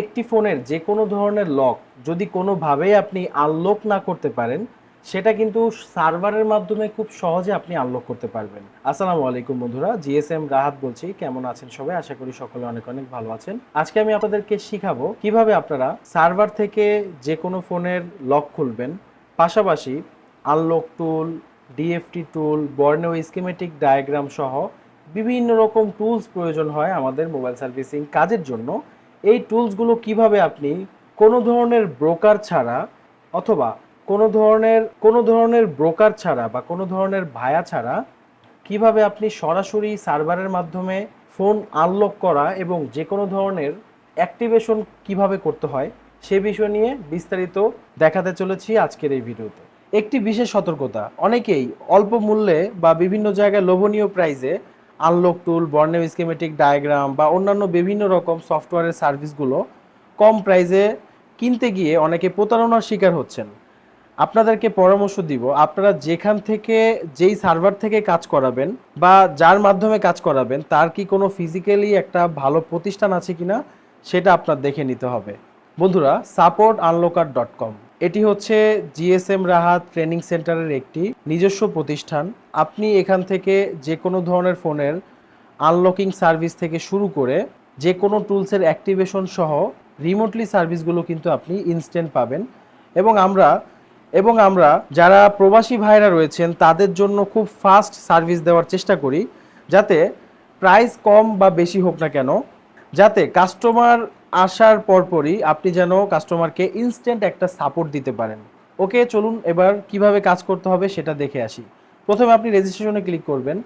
একটি ফোনের যে কোনো ধরনের লক যদি কোনোভাবেই আপনি আনলক না করতে পারেন, সেটা কিন্তু সার্ভারের মাধ্যমে খুব সহজে আপনি আনলক করতে পারবেন। আসসালামু আলাইকুম বন্ধুরা, জিএসএম রাহাত বলছি। কেমন আছেন সবাই? আশা করি সকলে অনেক অনেক ভালো আছেন। আজকে আমি আপনাদেরকে শিখাবো কীভাবে আপনারা সার্ভার থেকে যে কোনো ফোনের লক খুলবেন। পাশাপাশি আনলক টুল ডিএফটি টুল বর্ণেও স্কিমেটিক ডায়াগ্রাম সহ বিভিন্ন রকম টুলস প্রয়োজন হয় আমাদের মোবাইল সার্ভিসিং কাজের জন্য। এই টুলসগুলো কীভাবে আপনি কোনো ধরনের ব্রোকার ছাড়া অথবা কোনো ধরনের কোনো ধরনের ব্রোকার ছাড়া বা কোনো ধরনের ভায়া ছাড়া কীভাবে আপনি সরাসরি সার্ভারের মাধ্যমে ফোন আনলক করা এবং যে কোনো ধরনের অ্যাক্টিভেশন কীভাবে করতে হয় সে বিষয় নিয়ে বিস্তারিত দেখাতে চলেছি আজকের এই ভিডিওতে। একটি বিশেষ সতর্কতা, অনেকেই অল্প মূল্যে বা বিভিন্ন জায়গায় লোভনীয় প্রাইসে আনলক টুল বর্ণেও স্কিমেটিক ডায়াগ্রাম বা অন্যান্য বিভিন্ন রকম সফটওয়্যারের সার্ভিসগুলো কম প্রাইসে কিনতে গিয়ে অনেকে প্রতারণার শিকার হচ্ছেন। আপনাদেরকে পরামর্শ দিব, আপনারা যেখান থেকে, যেই সার্ভার থেকে কাজ করাবেন বা যার মাধ্যমে কাজ করাবেন, তার কি কোনো ফিজিক্যালি একটা ভালো প্রতিষ্ঠান আছে কিনা, সেটা আপনার দেখে নিতে হবে। বন্ধুরা সাপোর্ট আনলোকার ডট কম এটি হচ্ছে জিএসএম রাহাত ট্রেনিং সেন্টারের একটি নিজস্ব প্রতিষ্ঠান। আপনি এখান থেকে যে কোনো ধরনের ফোনের আনলকিং সার্ভিস থেকে শুরু করে যে কোনো টুলসের অ্যাক্টিভেশন সহ রিমোটলি সার্ভিসগুলো কিন্তু আপনি ইনস্ট্যান্ট পাবেন। এবং আমরা এবং আমরা যারা প্রবাসী ভাইরা রয়েছেন, তাদের জন্য খুব ফাস্ট সার্ভিস দেওয়ার চেষ্টা করি। যাতে প্রাইস কম বা বেশি হোক না কেন, যাতে কাস্টমার আসার পরপরই আপনি যেন কাস্টমারকে ইনস্ট্যান্ট একটা সাপোর্ট দিতে পারেন। ওকে চলুন এবার কীভাবে কাজ করতে হবে সেটা দেখে আসি। প্রথমে আপনি রেজিস্ট্রেশনে ক্লিক করবেন।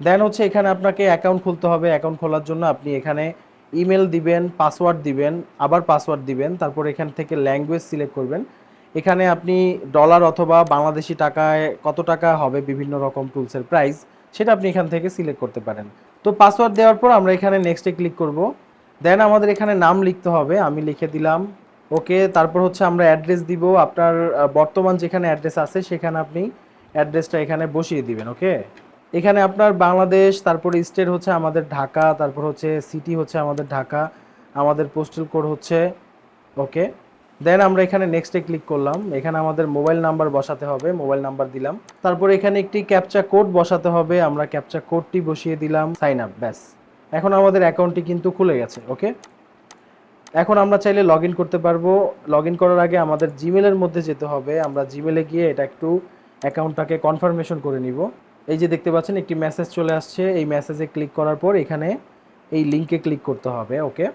দেন হচ্ছে এখানে আপনাকে অ্যাকাউন্ট খুলতে হবে। অ্যাকাউন্ট খোলার জন্য আপনি এখানে ইমেল দিবেন পাসওয়ার্ড দিবেন, আবার পাসওয়ার্ড দিবেন, তারপর এখান থেকে ল্যাঙ্গুয়েজ সিলেক্ট করবেন। এখানে আপনি ডলার অথবা বাংলাদেশি টাকায় কত টাকা হবে বিভিন্ন রকম টুলসের প্রাইস সেটা আপনি এখান থেকে সিলেক্ট করতে পারেন। তো পাসওয়ার্ড দেওয়ার পর আমরা এখানে নেক্সটে ক্লিক করব। দেন আমাদের এখানে নাম লিখতে হবে, আমি লিখে দিলাম। ওকে তারপর হচ্ছে আমরা অ্যাড্রেস দিব, আপনার বর্তমান যেখানে অ্যাড্রেস আছে, সেখানে আপনি অ্যাড্রেসটা এখানে বসিয়ে দিবেন ওকে এখানে আপনার বাংলাদেশ, তারপর স্টেট হচ্ছে আমাদের ঢাকা, তারপর হচ্ছে সিটি হচ্ছে আমাদের ঢাকা, আমাদের পোস্টাল কোড হচ্ছে ওকে দেন আমরা এখানে নেক্সটে ক্লিক করলাম, এখানে আমাদের মোবাইল নাম্বার বসাতে হবে মোবাইল নাম্বার দিলাম। তারপর এখানে একটি ক্যাপচা কোড বসাতে হবে, আমরা ক্যাপচা কোডটি বসিয়ে দিলাম সাইন আপ ব্যাস। এখন আমাদের অ্যাকাউন্টটি কিন্তু খুলে গেছে ওকে এখন আমরা চাইলে লগ করতে পারব। লগ করার আগে আমাদের জিমেলের মধ্যে যেতে হবে। আমরা জিমেলে গিয়ে এটা একটু অ্যাকাউন্টটাকে কনফার্মেশন করে নিব। এই যে দেখতে পাচ্ছেন, একটি মেসেজ চলে আসছে। এই মেসেজে ক্লিক করার পর এখানে এই লিঙ্কে ক্লিক করতে হবে ওকে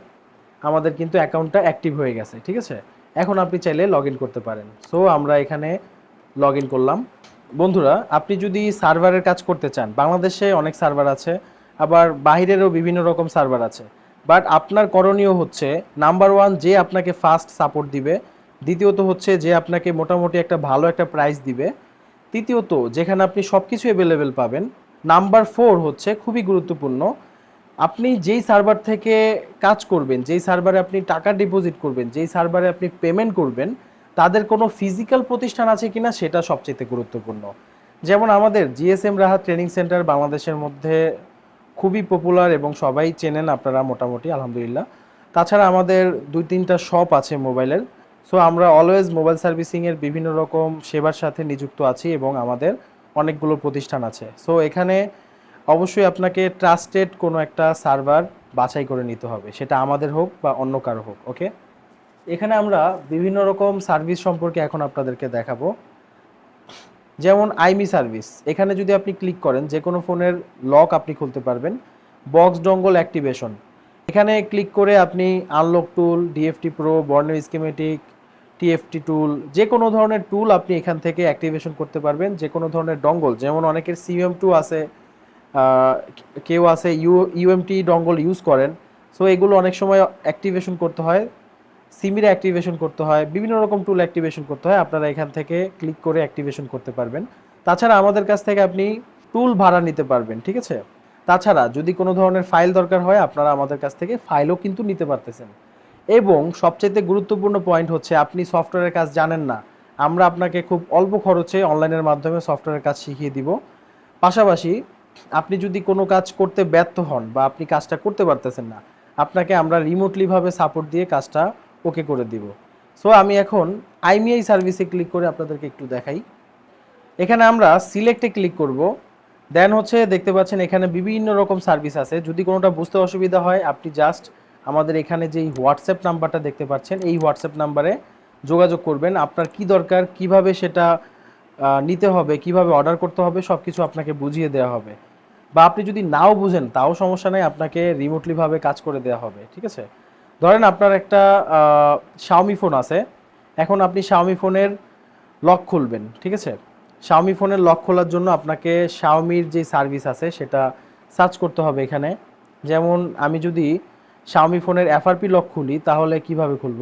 আমাদের কিন্তু অ্যাকাউন্টটা অ্যাক্টিভ হয়ে গেছে, ঠিক আছে? এখন আপনি চাইলে লগ করতে পারেন। সো আমরা এখানে লগ করলাম। বন্ধুরা, আপনি যদি সার্ভারের কাজ করতে চান, বাংলাদেশে অনেক সার্ভার আছে। আবার বাইরেরও বিভিন্ন রকম সার্ভার আছে। বাট আপনার করণীয় হচ্ছে, নাম্বার ওয়ান, যে আপনাকে ফাস্ট সাপোর্ট দিবে। দ্বিতীয়ত হচ্ছে, যে আপনাকে মোটামুটি একটা ভালো একটা প্রাইস দিবে। তৃতীয়ত, যেখানে আপনি সব কিছু অ্যাভেলেবেল পাবেন। নাম্বার ফোর হচ্ছে, খুবই গুরুত্বপূর্ণ, আপনি যেই সার্ভার থেকে কাজ করবেন, যেই সার্ভারে আপনি টাকা ডিপোজিট করবেন, যেই সার্ভারে আপনি পেমেন্ট করবেন, তাদের কোনো ফিজিক্যাল প্রতিষ্ঠান আছে কিনা সেটা সবচেয়ে গুরুত্বপূর্ণ। যেমন আমাদের জিএসএম রাহা ট্রেনিং সেন্টার বাংলাদেশের মধ্যে খুবই পপুলার এবং সবাই চেনেন আপনারা মোটামুটি, আলহামদুলিল্লাহ। তাছাড়া আমাদের দুই তিনটা শপ আছে মোবাইলের সো আমরা অলওয়েজ মোবাইল সার্ভিসিংয়ের বিভিন্ন রকম সেবার সাথে নিযুক্ত আছি এবং আমাদের অনেকগুলো প্রতিষ্ঠান আছে। সো এখানে অবশ্যই আপনাকে ট্রাস্টেড কোনো একটা সার্ভার বাছাই করে নিতে হবে। সেটা আমাদের হোক বা অন্য কারও হোক ওকে এখানে আমরা বিভিন্ন রকম সার্ভিস সম্পর্কে এখন আপনাদেরকে দেখাবো। যেমন আইমি সার্ভিস, এখানে যদি আপনি ক্লিক করেন যে কোনো ফোনের লক আপনি খুলতে পারবেন। বক্স ডঙ্গল অ্যাক্টিভেশন, এখানে ক্লিক করে আপনি আনলক টুল, ডিএফটি প্রো, বর্ণের স্কিমেটিক, টিএফটি টুল যে কোনো ধরনের টুল আপনি এখান থেকে অ্যাক্টিভেশন করতে পারবেন। যে কোনো ধরনের ডঙ্গল, যেমন অনেকের সিএম টু আছে কেউ আছে ইউ ইউএমটি ডঙ্গল ইউজ করেন। সো এগুলো অনেক সময় অ্যাক্টিভেশন করতে হয়। সিমিরে অ্যাক্টিভেশন করতে হয়, বিভিন্ন রকম টুল অ্যাক্টিভেশন করতে হয়, আপনারা এখান থেকে ক্লিক করে অ্যাক্টিভেশন করতে পারবেন। তাছাড়া আমাদের কাছ থেকে আপনি টুল ভাড়া নিতে পারবেন, ঠিক আছে? তাছাড়া যদি কোনো ধরনের ফাইল দরকার হয়, আপনারা আমাদের কাছ থেকে ফাইলও কিন্তু নিতে পারতেছেন। এবং সবচেয়ে গুরুত্বপূর্ণ পয়েন্ট হচ্ছে, আপনি সফটওয়্যারের কাজ জানেন না। আমরা আপনাকে খুব অল্প খরচে অনলাইনের মাধ্যমে সফটওয়্যারের কাজ শিখিয়ে দিব। পাশাপাশি, আপনি যদি কোনো কাজ করতে ব্যর্থ হন বা আপনি কাজটা করতে পারতেছেন না, আপনাকে আমরা রিমোটলিভাবে সাপোর্ট দিয়ে কাজটা ওকে করে দিব। সো আমি এখন আইমিআই সার্ভিসে ক্লিক করে আপনাদেরকে একটু দেখাই। এখানে আমরা সিলেক্টে ক্লিক করব। দেন হচ্ছে দেখতে পাচ্ছেন এখানে বিভিন্ন রকম সার্ভিস আছে। যদি কোনোটা বুঝতে অসুবিধা হয়, আপনি জাস্ট আমাদের এখানে যেই হোয়াটসঅ্যাপ নাম্বারটা দেখতে পাচ্ছেন, এই হোয়াটসঅ্যাপ নাম্বারে যোগাযোগ করবেন। আপনার কি দরকার, কীভাবে সেটা নিতে হবে, কীভাবে অর্ডার করতে হবে সব কিছু আপনাকে বুঝিয়ে দেওয়া হবে। বা আপনি যদি নাও বুঝেন, তাও সমস্যা নেই, আপনাকে রিমোটলিভাবে কাজ করে দেওয়া হবে, ঠিক আছে? ধরেন আপনার একটা শাওমি ফোন আছে। এখন আপনি শাওমি ফোনের লক খুলবেন, ঠিক আছে? শাওমি ফোনের লক খোলার জন্য আপনাকে শাওমির যে সার্ভিস আছে সেটা সার্চ করতে হবে এখানে। যেমন আমি যদি শাওমি ফোনের এফআরপি লক খুলি, তাহলে কীভাবে খুলব?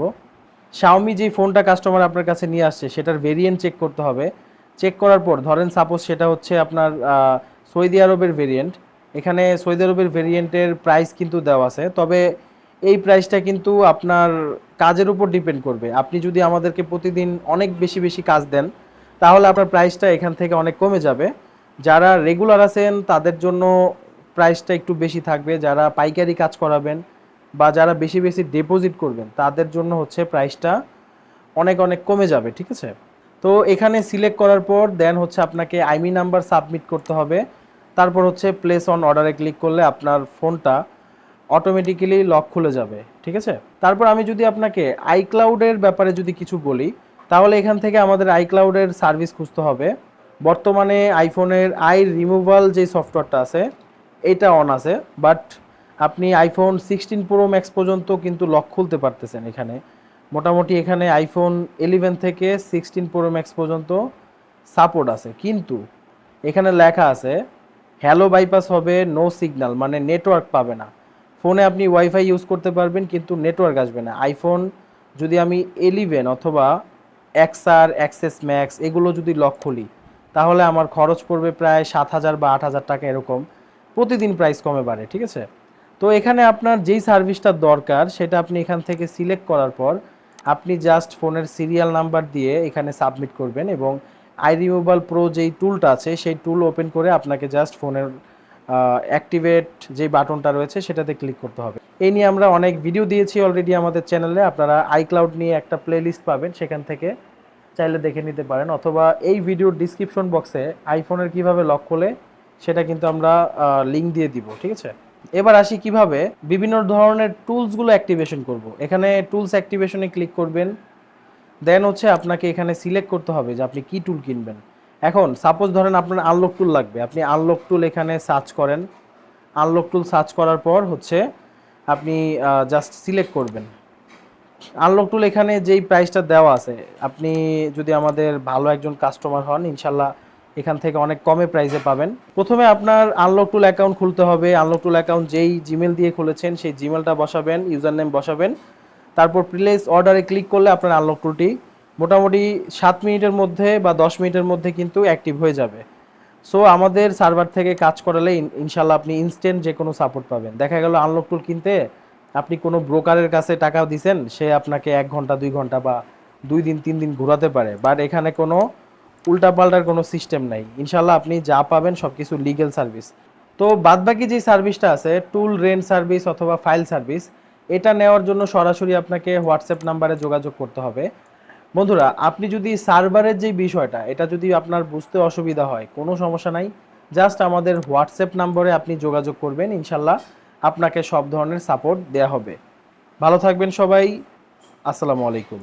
শাওমি যে ফোনটা কাস্টমার আপনার কাছে নিয়ে আসছে, সেটার ভেরিয়েন্ট চেক করতে হবে। চেক করার পর, ধরেন সাপোজ সেটা হচ্ছে আপনার সৌদি আরবের ভেরিয়েন্ট এখানে সৌদি আরবের ভেরিয়েন্টের প্রাইস কিন্তু দেওয়া আছে। তবে এই প্রাইসটা কিন্তু আপনার কাজের উপর ডিপেন্ড করবে। আপনি যদি আমাদেরকে প্রতিদিন অনেক বেশি বেশি কাজ দেন, তাহলে আপনার প্রাইসটা এখান থেকে অনেক কমে যাবে। যারা রেগুলার আছেন, তাদের জন্য প্রাইসটা একটু বেশি থাকবে। যারা পাইকারি কাজ করাবেন বা যারা বেশি বেশি ডিপোজিট করবেন, তাদের জন্য হচ্ছে প্রাইসটা অনেক অনেক কমে যাবে, ঠিক আছে? তো এখানে সিলেক্ট করার পর দেন হচ্ছে আপনাকে আইমি নাম্বার সাবমিট করতে হবে। তারপর হচ্ছে প্লেস অন অর্ডারে ক্লিক করলে আপনার ফোনটা অটোমেটিক্যালি লক খুলে যাবে, ঠিক আছে? তারপর আমি যদি আপনাকে আইক্লাউডের ব্যাপারে যদি কিছু বলি, তাহলে এখান থেকে আমাদের আইক্লাউডের সার্ভিস খুঁজতে হবে। বর্তমানে আইফোনের আই রিমুভাল যে সফটওয়্যারটা আছে, এটা অন আছে বাট আপনি আইফোন সিক্সটিন প্রো ম্যাক্স পর্যন্ত কিন্তু লক খুলতে পারতেছেন এখানে। মোটামুটি এখানে আইফোন ইলেভেন থেকে সিক্সটিন প্রো ম্যাক্স পর্যন্ত সাপোর্ট আছে। কিন্তু এখানে লেখা আছে হ্যালো বাইপাস হবে নো সিগন্যাল মানে নেটওয়ার্ক পাবে না। ফোনে আপনি ওয়াইফাই ইউজ করতে পারবেন, কিন্তু নেটওয়ার্ক আসবে না। আইফোন যদি আমি এলিভেন অথবা এক্সআর অ্যাক্সেস ম্যাক্স এগুলো যদি লক খুলি, তাহলে আমার খরচ পড়বে প্রায় সাত হাজার বা আট হাজার টাকা এরকম। প্রতিদিন প্রাইস কমে বাড়ে, ঠিক আছে? তো এখানে আপনার যেই সার্ভিসটা দরকার, সেটা আপনি এখান থেকে সিলেক্ট করার পর আপনি জাস্ট ফোনের সিরিয়াল নাম্বার দিয়ে এখানে সাবমিট করবেন এবং আই রিমুভাল প্রো যেই টুলটা আছে, সেই টুল ওপেন করে আপনাকে জাস্ট ফোনের অ্যাক্টিভেট যে বাটনটা রয়েছে সেটাতে ক্লিক করতে হবে। এই নিয়ে আমরা অনেক ভিডিও দিয়েছি অলরেডি আমাদের চ্যানেলে আপনারা আইক্লাউড নিয়ে একটা প্লেলিস্ট পাবেন, সেখান থেকে চাইলে দেখে নিতে পারেন। অথবা এই ভিডিওর ডিসক্রিপশন বক্সে আইফোনের কীভাবে লক করলে সেটা কিন্তু আমরা লিঙ্ক দিয়ে দিব, ঠিক আছে? এবার আসি কীভাবে বিভিন্ন ধরনের টুলসগুলো অ্যাক্টিভেশন করব। এখানে টুলস অ্যাক্টিভেশনে ক্লিক করবেন। দেন হচ্ছে আপনাকে এখানে সিলেক্ট করতে হবে যে আপনি কি টুল কিনবেন। এখন সাপোজ ধরেন আপনার আনলক টুল লাগবে। আপনি আনলক টুল এখানে সার্চ করেন। আনলক টুল সার্চ করার পর হচ্ছে আপনি জাস্ট সিলেক্ট করবেন। আনলক টুল এখানে যেই প্রাইসটা দেওয়া আছে, আপনি যদি আমাদের ভালো একজন কাস্টমার হন, ইনশাল্লাহ এখান থেকে অনেক কমে প্রাইসে পাবেন। প্রথমে আপনার আনলক টুল অ্যাকাউন্ট খুলতে হবে। আনলক টুল অ্যাকাউন্ট যেই জিমেল দিয়ে খুলেছেন, সেই জিমেলটা বসাবেন ইউজার নেম বসাবেন। তারপর প্লেস অর্ডারে ক্লিক করলে আপনার আনলক টুলটি মোটামুটি সাত মিনিটের মধ্যে বা দশ মিনিটের মধ্যে কিন্তু অ্যাক্টিভ হয়ে যাবে। সো আমাদের সার্ভার থেকে কাজ করালে ইনশাল্লাহ আপনি ইনস্ট্যান্ট যে কোনো সাপোর্ট পাবেন। দেখা গেল আনলক টুল কিনতে আপনি কোনো ব্রোকারের কাছে টাকা দিছেন, সে আপনাকে এক ঘণ্টা, দুই ঘণ্টা বা দুই দিন, তিন দিন ঘোরাতে পারে। বাট এখানে কোনো উল্টাপাল্টার কোনো সিস্টেম নাই। ইনশাল্লাহ আপনি যা পাবেন সব কিছু লিগেল সার্ভিস তো বাদবাকি যে সার্ভিসটা আছে টুল রেন্ট সার্ভিস অথবা ফাইল সার্ভিস এটা নেওয়ার জন্য সরাসরি আপনাকে হোয়াটসঅ্যাপ নাম্বারে যোগাযোগ করতে হবে। বন্ধুরা, আপনি যদি সার্ভারের যে বিষয়টা, এটা যদি আপনার বুঝতে অসুবিধা হয়, কোনো সমস্যা নাই। জাস্ট আমাদের হোয়াটসঅ্যাপ নম্বরে আপনি যোগাযোগ করবেন, ইনশাল্লাহ আপনাকে সব ধরনের সাপোর্ট দেয়া হবে। ভালো থাকবেন সবাই। আসসালামু আলাইকুম।